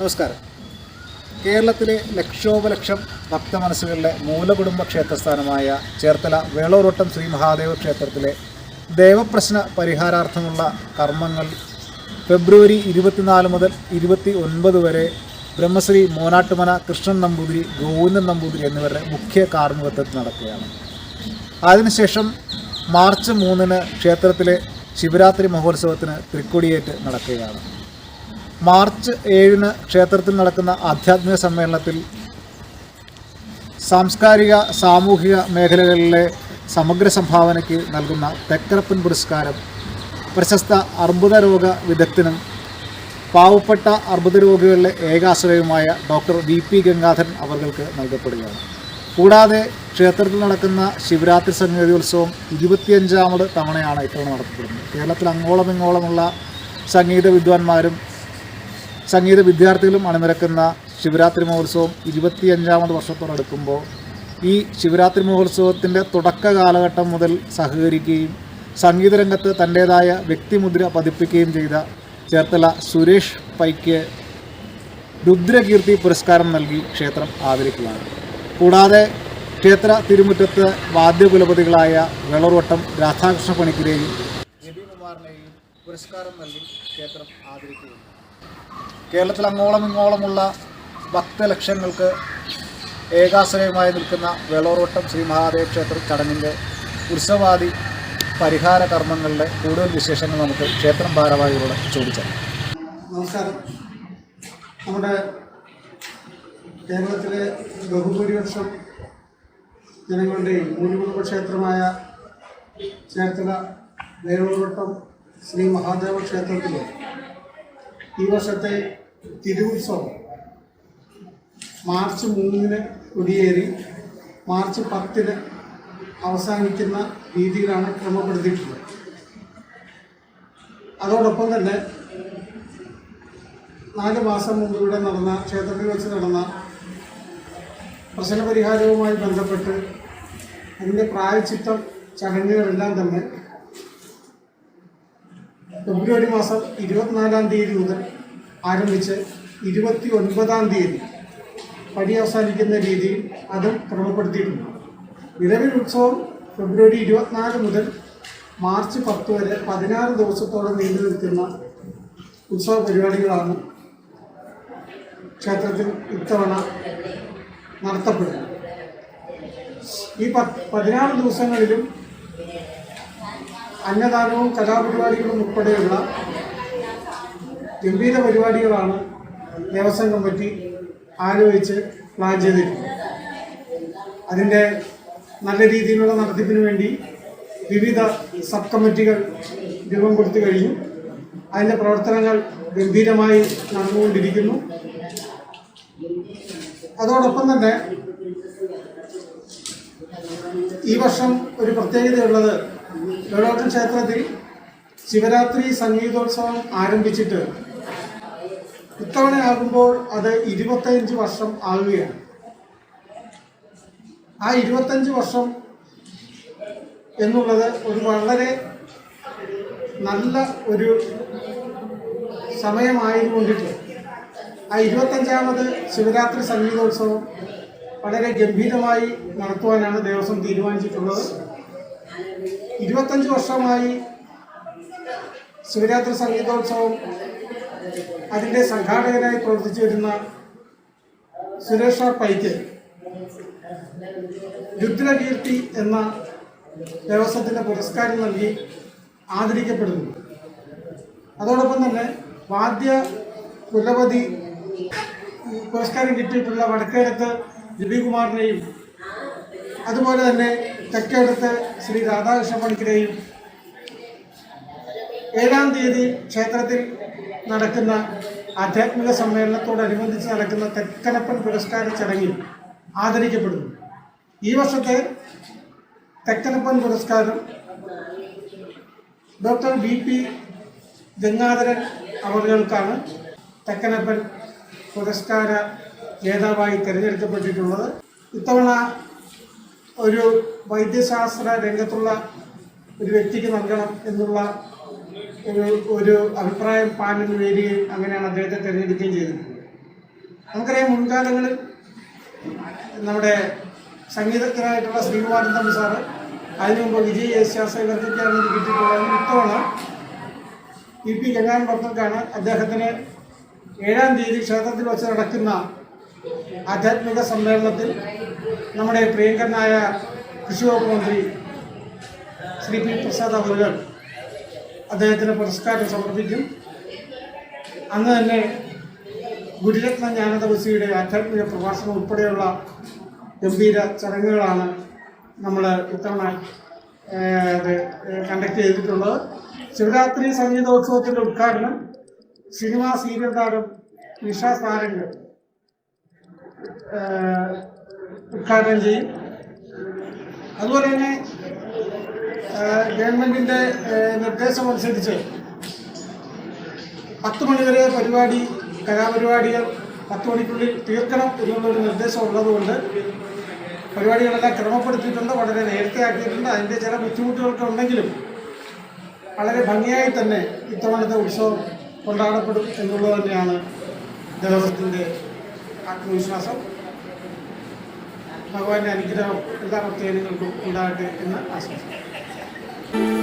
നമസ്കാരം. കേരളത്തിലെ ലക്ഷോപലക്ഷം ഭക്തമനസ്സുകളിലെ മൂലകുടുംബ ക്ഷേത്രസ്ഥാനമായ ചേർത്തല വേളൂരോട്ടം ശ്രീ മഹാദേവ ക്ഷേത്രത്തിലെ ദേവപ്രശ്ന പരിഹാരാർത്ഥമുള്ള കർമ്മങ്ങൾ ഫെബ്രുവരി ഇരുപത്തിനാല് മുതൽ ഇരുപത്തി ഒൻപത് വരെ ബ്രഹ്മശ്രീ മോനാട്ടുമന കൃഷ്ണൻ നമ്പൂതിരി ഗോവിന്ദൻ നമ്പൂതിരി എന്നിവരുടെ മുഖ്യ കാർമ്മികത്വത്തിൽ നടക്കുകയാണ്. അതിനുശേഷം മാർച്ച് മൂന്നിന് ക്ഷേത്രത്തിലെ ശിവരാത്രി മഹോത്സവത്തിന് തൃക്കൊടിയേറ്റ് നടക്കുകയാണ്. മാർച്ച് ഏഴിന് ക്ഷേത്രത്തിൽ നടക്കുന്ന ആധ്യാത്മിക സമ്മേളനത്തിൽ സാംസ്കാരിക സാമൂഹിക മേഖലകളിലെ സമഗ്ര സംഭാവനയ്ക്ക് നൽകുന്ന തെക്കരപ്പൻ പുരസ്കാരം പ്രശസ്ത അർബുദ രോഗ വിദഗ്ധനും പാവപ്പെട്ട അർബുദ രോഗികളുടെ ഏകാശ്രയവുമായ ഡോക്ടർ വി പി ഗംഗാധരൻ അവർക്ക് നൽകപ്പെടുകയാണ്. കൂടാതെ ക്ഷേത്രത്തിൽ നടക്കുന്ന ശിവരാത്രി സംഗീതോത്സവം ഇരുപത്തിയഞ്ചാമത് തവണയാണ് ഇത്തവണ നടത്തപ്പെടുന്നത്. കേരളത്തിൽ അങ്ങോളം ഇങ്ങോളമുള്ള സംഗീത വിദ്വാൻമാരും സംഗീത വിദ്യാർത്ഥികളും അണിനിരക്കുന്ന ശിവരാത്രി മഹോത്സവം ഇരുപത്തിയഞ്ചാമത് വർഷത്തോടടുക്കുമ്പോൾ ഈ ശിവരാത്രി മഹോത്സവത്തിന്റെ തുടക്ക കാലഘട്ടം മുതൽ സഹകരിക്കുകയും സംഗീതരംഗത്ത് തന്റേതായ വ്യക്തിമുദ്ര പതിപ്പിക്കുകയും ചെയ്ത ചേർത്തല സുരേഷ് പൈക്ക് രുദ്രകീർത്തി പുരസ്കാരം നൽകി ക്ഷേത്രം ആദരിക്കുകയാണ്. കൂടാതെ ക്ഷേത്ര തിരുമുറ്റത്ത് വാദ്യകുലപതികളായ വെള്ളറോട്ടം രാധാകൃഷ്ണ പണിക്കരെയും രവികുമാറിനെയും പുരസ്കാരം നൽകി ക്ഷേത്രം ആദരിക്കുകയും കേരളത്തിൽ അങ്ങോളം ഇങ്ങോളമുള്ള ഭക്തലക്ഷങ്ങൾക്ക് ഏകാശ്രയമായി നിൽക്കുന്ന വേളോറോട്ടം ശ്രീ മഹാദേവ ക്ഷേത്ര ചടങ്ങിന്റെ ഉത്സവാദി പരിഹാര കർമ്മങ്ങളുടെ കൂടുതൽ വിശേഷങ്ങൾ നമുക്ക് ക്ഷേത്രം ഭാരവാഹികളോട് ചോദിച്ചറിയാം നമസ്കാരം. നമ്മുടെ കേരളത്തിലെ ബഹുഭൂരിപക്ഷം ജനങ്ങളുടെയും മൂലകുടുംബ ക്ഷേത്രമായ ചേർത്തല വേളൂർവട്ടം ശ്രീ മഹാദേവ ക്ഷേത്രത്തിൽ ഈ വർഷത്തെ തിരുവുത്സവം മാർച്ച് മൂന്നിന് കൊടിയേറി മാർച്ച് പത്തിന് അവസാനിക്കുന്ന രീതിയിലാണ് ക്രമപ്പെടുത്തിയിട്ടുള്ളത്. അതോടൊപ്പം തന്നെ നാല് മാസം മുമ്പ് ഇവിടെ നടന്ന ക്ഷേത്രത്തിൽ വെച്ച് നടന്ന പ്രശ്നപരിഹാരവുമായി ബന്ധപ്പെട്ട് അതിന്റെ പ്രായച്ചിത്തം ചടങ്ങുകളെല്ലാം തന്നെ ഫെബ്രുവരി മാസം ഇരുപത്തിനാലാം തീയതി മുതൽ ആരംഭിച്ച് ഇരുപത്തി ഒൻപതാം തീയതി പടി അവസാനിക്കുന്ന രീതിയിൽ അതും ക്രമപ്പെടുത്തിയിട്ടുണ്ട്. നിലവിൽ ഉത്സവം ഫെബ്രുവരി ഇരുപത്തിനാല് മുതൽ മാർച്ച് പത്ത് വരെ പതിനാറ് ദിവസത്തോളം നീണ്ടു നിൽക്കുന്ന ഉത്സവ പരിപാടികളാണ് ക്ഷേത്രത്തിൽ ഇത്തവണ നടത്തപ്പെടുന്നത്. ഈ പത്ത് പതിനാറ് ദിവസങ്ങളിലും അന്നദാനവും കലാപരിപാടികളും ഉൾപ്പെടെയുള്ള ഗംഭീര പരിപാടികളാണ് ദേവസ്വം കമ്മിറ്റി ആലോചിച്ച് പ്ലാൻ ചെയ്തിരിക്കുന്നത്. അതിന്റെ നല്ല രീതിയിലുള്ള നടത്തിപ്പിന് വേണ്ടി വിവിധ സബ് കമ്മിറ്റികൾ രൂപം കൊടുത്തു കഴിഞ്ഞു. അതിന്റെ പ്രവർത്തനങ്ങൾ ഗംഭീരമായി നടന്നുകൊണ്ടിരിക്കുന്നു. അതോടൊപ്പം തന്നെ ഈ വർഷം ഒരു പ്രത്യേകതയുള്ളത് വെള്ളോട്ടം ക്ഷേത്രത്തിൽ ശിവരാത്രി സംഗീതോത്സവം ആരംഭിച്ചിട്ട് ഇത്തവണയാകുമ്പോൾ അത് ഇരുപത്തഞ്ച് വർഷം ആകുകയാണ് ആ ഇരുപത്തഞ്ച് വർഷം എന്നുള്ളത് ഒരു വളരെ നല്ല ഒരു സമയമായതുകൊണ്ടിട്ട് ആ ഇരുപത്തഞ്ചാമത് ശിവരാത്രി സംഗീതോത്സവം വളരെ ഗംഭീരമായി നടത്തുവാനാണ് ദേവസ്വം തീരുമാനിച്ചിട്ടുള്ളത്. ഇരുപത്തഞ്ച് വർഷമായി ശിവരാത്രി സംഗീതോത്സവം അതിന്റെ സംഘാടകനായി പ്രവർത്തിച്ചു വരുന്ന സുരേഷ പൈക്ക്. രുദ്രകീർത്തി എന്ന ദേവസ്വത്തിന്റെ പുരസ്കാരം നൽകി ആദരിക്കപ്പെടുന്നു. അതോടൊപ്പം തന്നെ വാദ്യ കുലപതി പുരസ്കാരം കിട്ടിയിട്ടുള്ള വടക്കേടത്ത് രവികുമാറിനെയും അതുപോലെ തന്നെ തെക്കേടത്ത് ശ്രീ രാധാകൃഷ്ണ പണിക്കരെയും ഏഴാം തീയതി ക്ഷേത്രത്തിൽ നടക്കുന്ന ആധ്യാത്മിക സമ്മേളനത്തോടനുബന്ധിച്ച് നടക്കുന്ന തെക്കനപ്പൻ പുരസ്കാര ചടങ്ങിൽ ആദരിക്കപ്പെടുന്നു. ഈ വർഷത്തെ തെക്കനപ്പൻ പുരസ്കാരം ഡോക്ടർ ബി പി ഗംഗാധരൻ അവർകൾക്കാണ് തെക്കനപ്പൻ പുരസ്കാര ജേതാവായി തിരഞ്ഞെടുക്കപ്പെട്ടിട്ടുള്ളത്. ഇത്തവണ ഒരു വൈദ്യശാസ്ത്ര രംഗത്തുള്ള ഒരു വ്യക്തിക്ക് നൽകണം എന്നുള്ള ഒരു ഒരു അഭിപ്രായം പാനലിന് വരികയും അങ്ങനെയാണ് അദ്ദേഹത്തെ തിരഞ്ഞെടുക്കുകയും ചെയ്തത്. നമുക്കറിയാം മുൻകാലങ്ങളിൽ നമ്മുടെ സംഗീതജ്ഞനായിട്ടുള്ള ശ്രീകുമാരൻ തമ്പി സാറ് അതിനു മുമ്പ് വിജയ് യേശാസ ഇവർക്കൊക്കെയാണ് ഇത് കിട്ടിയിട്ടുള്ളത്. ഇത്തവണ ഇ പി ഗംഗാൻ ഭക്തർക്കാണ് അദ്ദേഹത്തിന് ഏഴാം തീയതി ക്ഷേത്രത്തിൽ വെച്ച് നടക്കുന്ന ആധ്യാത്മിക സമ്മേളനത്തിൽ നമ്മുടെ പ്രിയങ്കരനായ കൃഷി വകുപ്പ് മന്ത്രി ശ്രീ പി പ്രസാദ് അവറുകൾ അദ്ദേഹത്തിന് പുരസ്കാരം സമർപ്പിക്കും. അന്ന് തന്നെ ഗുരുരത്ന ജ്ഞാനതപസിയുടെ ആധ്യാത്മിക പ്രഭാഷണം ഉൾപ്പെടെയുള്ള ഗംഭീര ചടങ്ങുകളാണ് നമ്മൾ ഇത്തവണ കണ്ടക്ട് ചെയ്തിട്ടുള്ളത്. ശിവരാത്രി സംഗീതോത്സവത്തിന്റെ ഉദ്ഘാടനം സിനിമാ സീരിയൽ താരം നിഷ സാരംഗ് ഉദ്ഘാടനം ചെയ്യും. അതുപോലെ തന്നെ ഗവൺമെന്റിന്റെ നിർദ്ദേശമനുസരിച്ച് പത്ത് മണിവരെ പരിപാടി കലാപരിപാടികൾ പത്ത് മണിക്കുള്ളിൽ തീർക്കണം എന്നുള്ളൊരു നിർദ്ദേശം ഉള്ളതുകൊണ്ട് പരിപാടികളെല്ലാം ക്രമപ്പെടുത്തിയിട്ടുണ്ട് വളരെ നേരത്തെ ആക്കിയിട്ടുണ്ട്. അതിന്റെ ചില ബുദ്ധിമുട്ടുകളൊക്കെ ഉണ്ടെങ്കിലും വളരെ ഭംഗിയായി തന്നെ ഇത്തവണത്തെ ഉത്സവം കൊണ്ടാടപ്പെടും എന്നുള്ളത് തന്നെയാണ് ദേവസ്വത്തിന്റെ ആത്മവിശ്വാസം ഭഗവാന്റെ അനുഗ്രഹം എല്ലാ ഭക്തജനങ്ങൾക്കും ഉണ്ടാകട്ടെ എന്ന് ആശംസിക്കുന്നു.